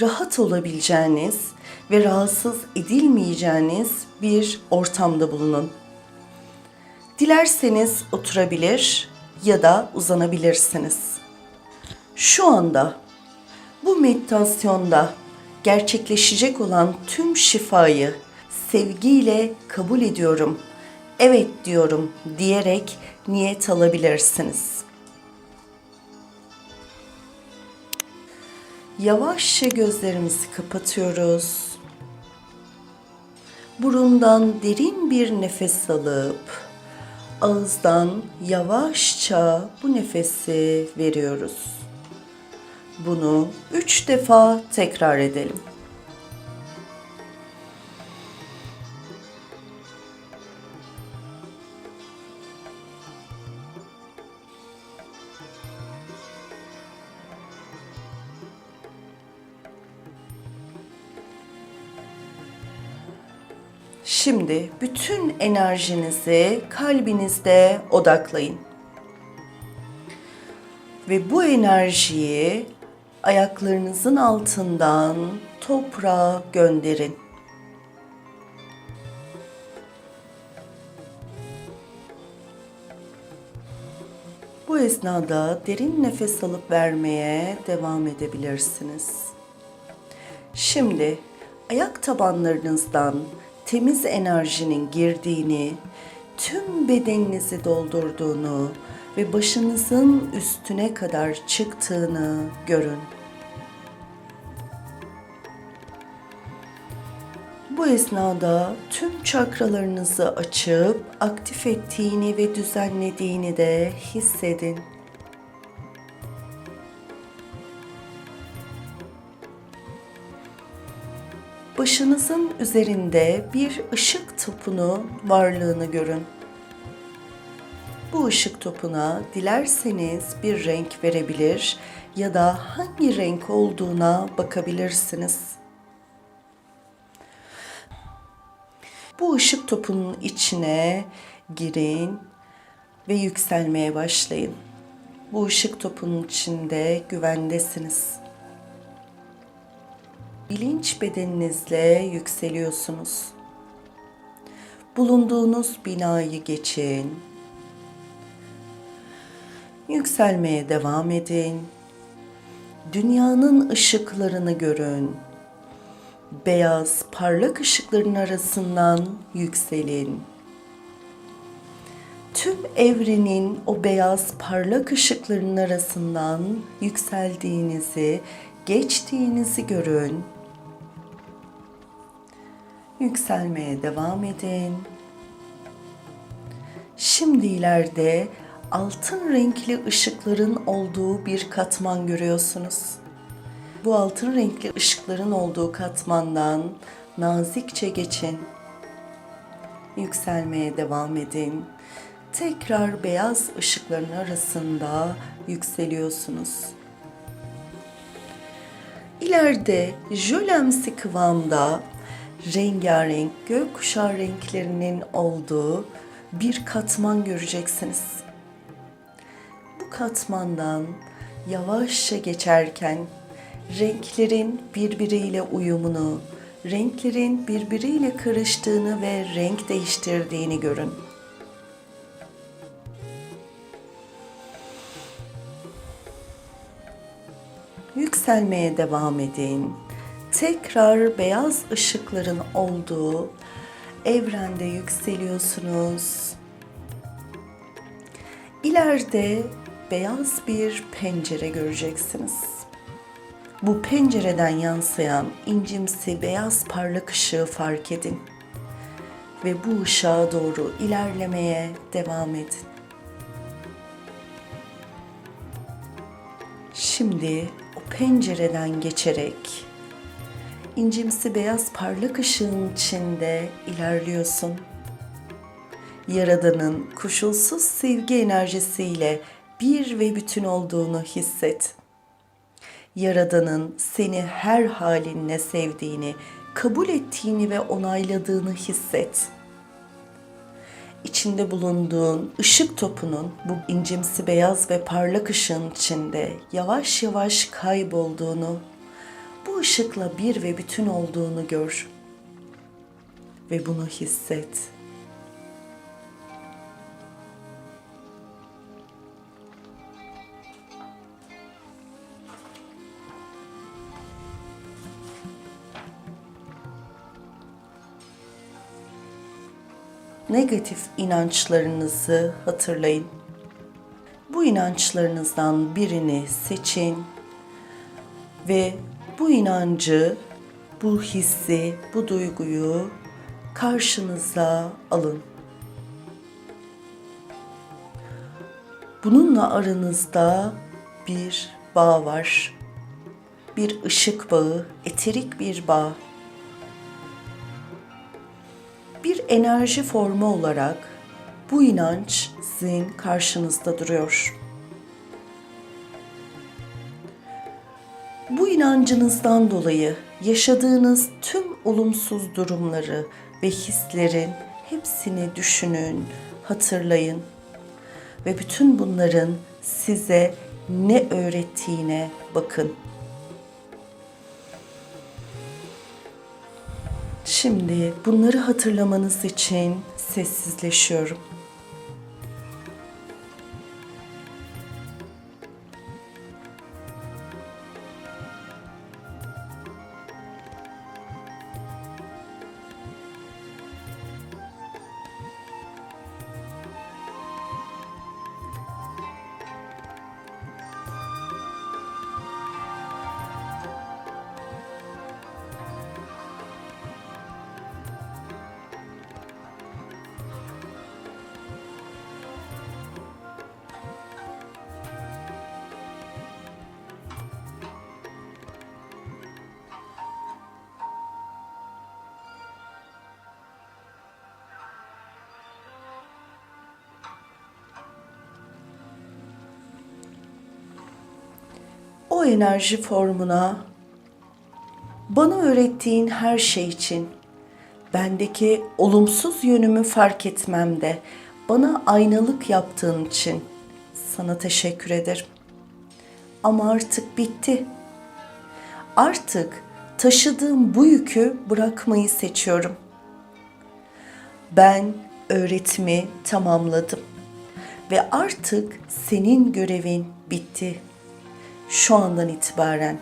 rahat olabileceğiniz ve rahatsız edilmeyeceğiniz bir ortamda bulunun. Dilerseniz oturabilir ya da uzanabilirsiniz. Şu anda bu meditasyonda gerçekleşecek olan tüm şifayı sevgiyle kabul ediyorum. Evet diyorum diyerek niyet alabilirsiniz. Yavaşça gözlerimizi kapatıyoruz. Burundan derin bir nefes alıp ağızdan yavaşça bu nefesi veriyoruz. Bunu üç defa tekrar edelim. Şimdi bütün enerjinizi kalbinizde odaklayın. Ve bu enerjiyi ayaklarınızın altından toprağa gönderin. Bu esnada derin nefes alıp vermeye devam edebilirsiniz. Şimdi ayak tabanlarınızdan temiz enerjinin girdiğini, tüm bedeninizi doldurduğunu ve başınızın üstüne kadar çıktığını görün. Bu esnada tüm çakralarınızı açıp aktif ettiğini ve düzenlediğini de hissedin. Başınızın üzerinde bir ışık topunu varlığını görün. Bu ışık topuna dilerseniz bir renk verebilir ya da hangi renk olduğuna bakabilirsiniz. Bu ışık topunun içine girin ve yükselmeye başlayın. Bu ışık topunun içinde güvendesiniz. Bilinç bedeninizle yükseliyorsunuz. Bulunduğunuz binayı geçin. Yükselmeye devam edin. Dünyanın ışıklarını görün. Beyaz parlak ışıkların arasından yükselin. Tüm evrenin o beyaz parlak ışıkların arasından yükseldiğinizi, geçtiğinizi görün. Yükselmeye devam edin. Şimdi ileride altın renkli ışıkların olduğu bir katman görüyorsunuz. Bu altın renkli ışıkların olduğu katmandan nazikçe geçin. Yükselmeye devam edin. Tekrar beyaz ışıkların arasında yükseliyorsunuz. İleride jölemsi kıvamda rengarenk gökkuşağı renklerinin olduğu bir katman göreceksiniz. Bu katmandan yavaşça geçerken renklerin birbiriyle uyumunu, renklerin birbiriyle karıştığını ve renk değiştirdiğini görün. Yükselmeye devam edin. Tekrar beyaz ışıkların olduğu evrende yükseliyorsunuz. İleride beyaz bir pencere göreceksiniz. Bu pencereden yansıyan incimsi beyaz parlak ışığı fark edin ve bu ışığa doğru ilerlemeye devam edin. Şimdi o pencereden geçerek incimsi beyaz parlak ışığın içinde ilerliyorsun. Yaradan'ın koşulsuz sevgi enerjisiyle bir ve bütün olduğunu hisset. Yaradan'ın seni her halinle sevdiğini, kabul ettiğini ve onayladığını hisset. İçinde bulunduğun ışık topunun bu incimsi beyaz ve parlak ışığın içinde yavaş yavaş kaybolduğunu, bu ışıkla bir ve bütün olduğunu gör ve bunu hisset. Negatif inançlarınızı hatırlayın. Bu inançlarınızdan birini seçin ve bu inancı, bu hissi, bu duyguyu karşınıza alın. Bununla aranızda bir bağ var. Bir ışık bağı, eterik bir bağ. Bir enerji formu olarak bu inanç sizin karşınızda duruyor. İnancınızdan dolayı yaşadığınız tüm olumsuz durumları ve hislerin hepsini düşünün, hatırlayın ve bütün bunların size ne öğrettiğine bakın. Şimdi bunları hatırlamanız için sessizleşiyorum. O enerji formuna bana öğrettiğin her şey için bendeki olumsuz yönümü fark etmemde bana aynalık yaptığın için sana teşekkür ederim. Ama artık bitti. Artık taşıdığım bu yükü bırakmayı seçiyorum. Ben öğretimi tamamladım ve artık senin görevin bitti.'' Şu andan itibaren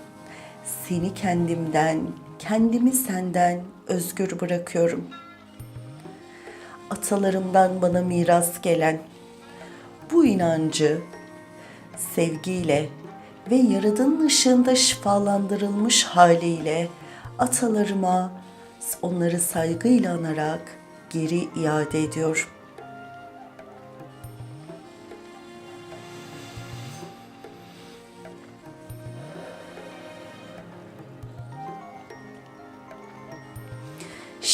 seni kendimden, kendimi senden özgür bırakıyorum. Atalarımdan bana miras gelen bu inancı sevgiyle ve Yaradan'ın ışığında şifalandırılmış haliyle atalarıma onları saygıyla anarak geri iade ediyorum.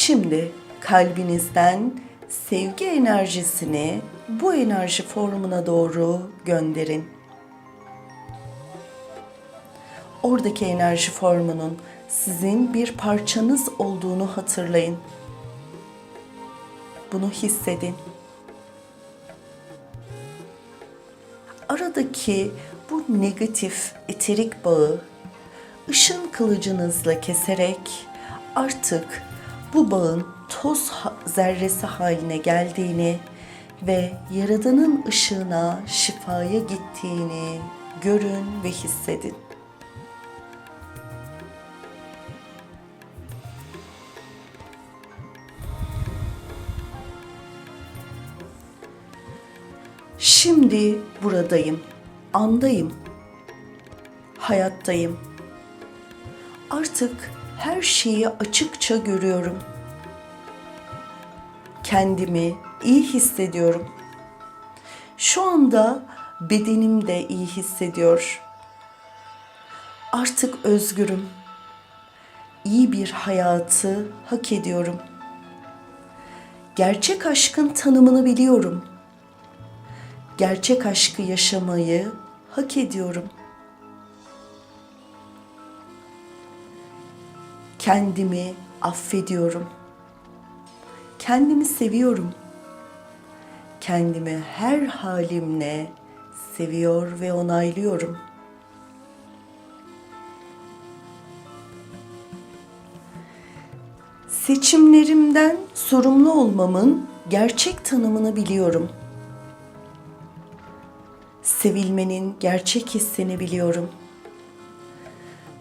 Şimdi kalbinizden sevgi enerjisini bu enerji formuna doğru gönderin. Oradaki enerji formunun sizin bir parçanız olduğunu hatırlayın. Bunu hissedin. Aradaki bu negatif eterik bağı ışın kılıcınızla keserek artık bu bağın toz zerresi haline geldiğini ve Yaradan'ın ışığına, şifaya gittiğini görün ve hissedin. Şimdi buradayım, andayım, hayattayım. Artık her şeyi açıkça görüyorum. Kendimi iyi hissediyorum. Şu anda bedenim de iyi hissediyor. Artık özgürüm. İyi bir hayatı hak ediyorum. Gerçek aşkın tanımını biliyorum. Gerçek aşkı yaşamayı hak ediyorum. Kendimi affediyorum. Kendimi seviyorum. Kendimi her halimle seviyor ve onaylıyorum. Seçimlerimden sorumlu olmamın gerçek tanımını biliyorum. Sevilmenin gerçek hissini biliyorum.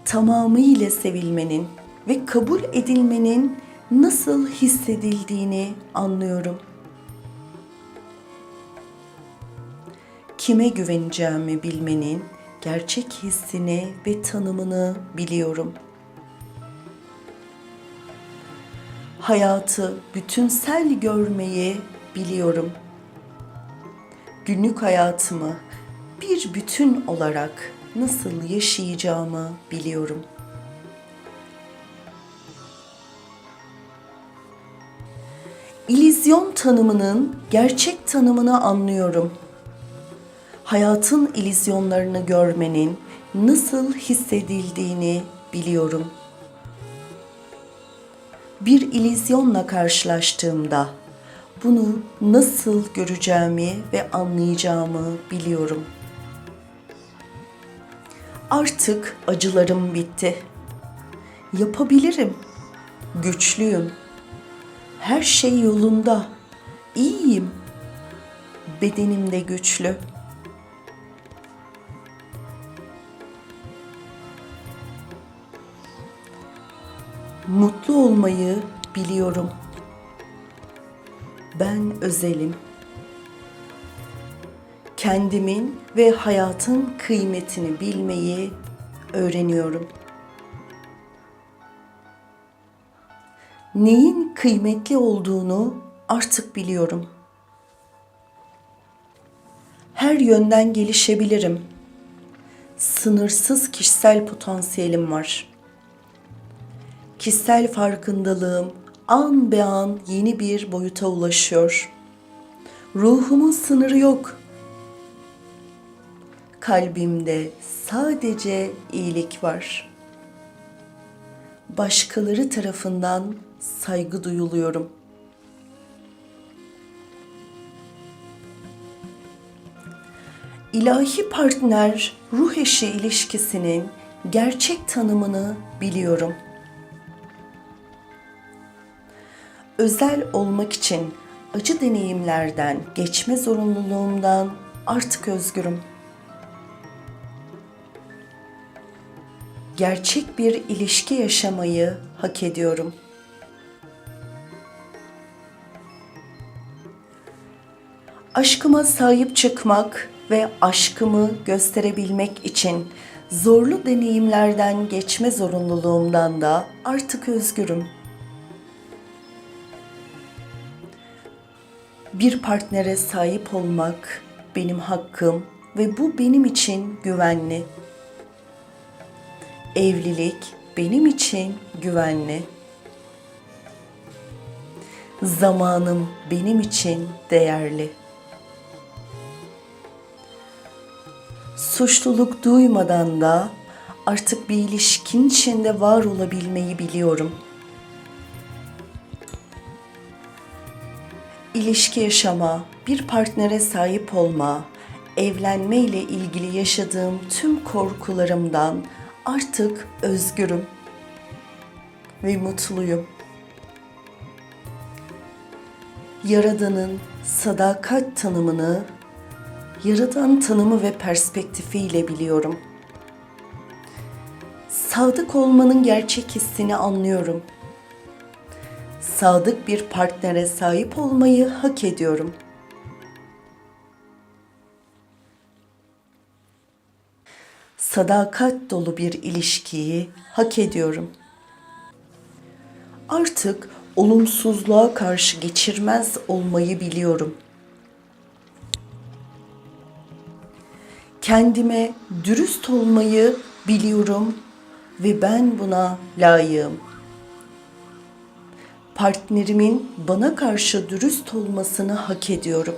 Tamamıyla sevilmenin ve kabul edilmenin nasıl hissedildiğini anlıyorum. Kime güveneceğimi bilmenin gerçek hissini ve tanımını biliyorum.'' hayatı bütünsel görmeyi biliyorum. Günlük hayatımı bir bütün olarak nasıl yaşayacağımı biliyorum. İllüzyon tanımının gerçek tanımını anlıyorum. Hayatın illüzyonlarını görmenin nasıl hissedildiğini biliyorum.'' bir ilizyonla karşılaştığımda bunu nasıl göreceğimi ve anlayacağımı biliyorum. Artık acılarım bitti. Yapabilirim. Güçlüyüm. Her şey yolunda. İyiyim. Bedenim de güçlü. mutlu olmayı biliyorum. Ben özelim. Kendimin ve hayatın kıymetini bilmeyi öğreniyorum. Neyin kıymetli olduğunu artık biliyorum. Her yönden gelişebilirim. Sınırsız kişisel potansiyelim var.'' kişisel farkındalığım an be an yeni bir boyuta ulaşıyor. Ruhumun sınırı yok. Kalbimde sadece iyilik var. Başkaları tarafından saygı duyuluyorum. İlahi partner ruh eşi ilişkisinin gerçek tanımını biliyorum.'' özel olmak için acı deneyimlerden geçme zorunluluğumdan artık özgürüm. Gerçek bir ilişki yaşamayı hak ediyorum. Aşkıma sahip çıkmak ve aşkımı gösterebilmek için zorlu deneyimlerden geçme zorunluluğumdan da artık özgürüm.'' bir partnere sahip olmak benim hakkım ve bu benim için güvenli. Evlilik benim için güvenli. Zamanım benim için değerli. Suçluluk duymadan da artık bir ilişkin içinde var olabilmeyi biliyorum.'' ilişki yaşama, bir partnere sahip olma, evlenme ile ilgili yaşadığım tüm korkularımdan artık özgürüm ve mutluyum. Yaradan'ın sadakat tanımını, Yaradan tanımı ve perspektifiyle biliyorum. Sadık olmanın gerçek hissini anlıyorum.'' sadık bir partnere sahip olmayı hak ediyorum. Sadakat dolu bir ilişkiyi hak ediyorum. Artık olumsuzluğa karşı geçirmez olmayı biliyorum. Kendime dürüst olmayı biliyorum ve ben buna layığım partnerimin bana karşı dürüst olmasını hak ediyorum.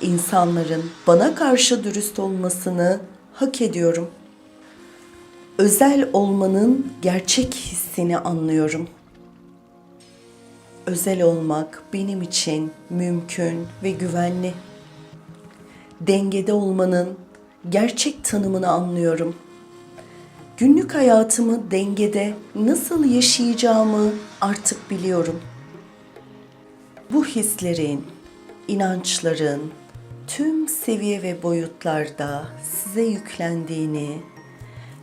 İnsanların bana karşı dürüst olmasını hak ediyorum. Özel olmanın gerçek hissini anlıyorum. Özel olmak benim için mümkün ve güvenli. Dengede olmanın gerçek tanımını anlıyorum. Günlük hayatımı dengede nasıl yaşayacağımı artık biliyorum. Bu hislerin, inançların tüm seviye ve boyutlarda size yüklendiğini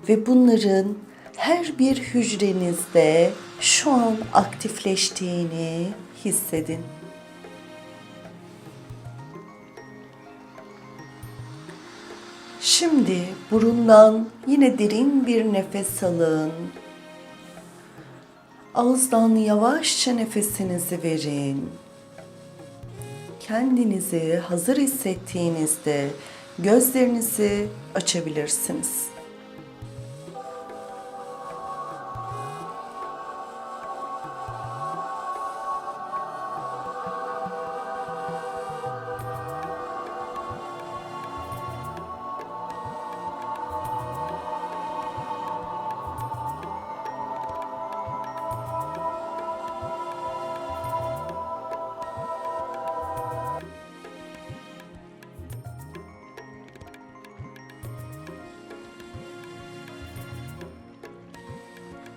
ve bunların her bir hücrenizde şu an aktifleştiğini hissedin. Şimdi burundan yine derin bir nefes alın. Ağızdan yavaşça nefesinizi verin. Kendinizi hazır hissettiğinizde gözlerinizi açabilirsiniz.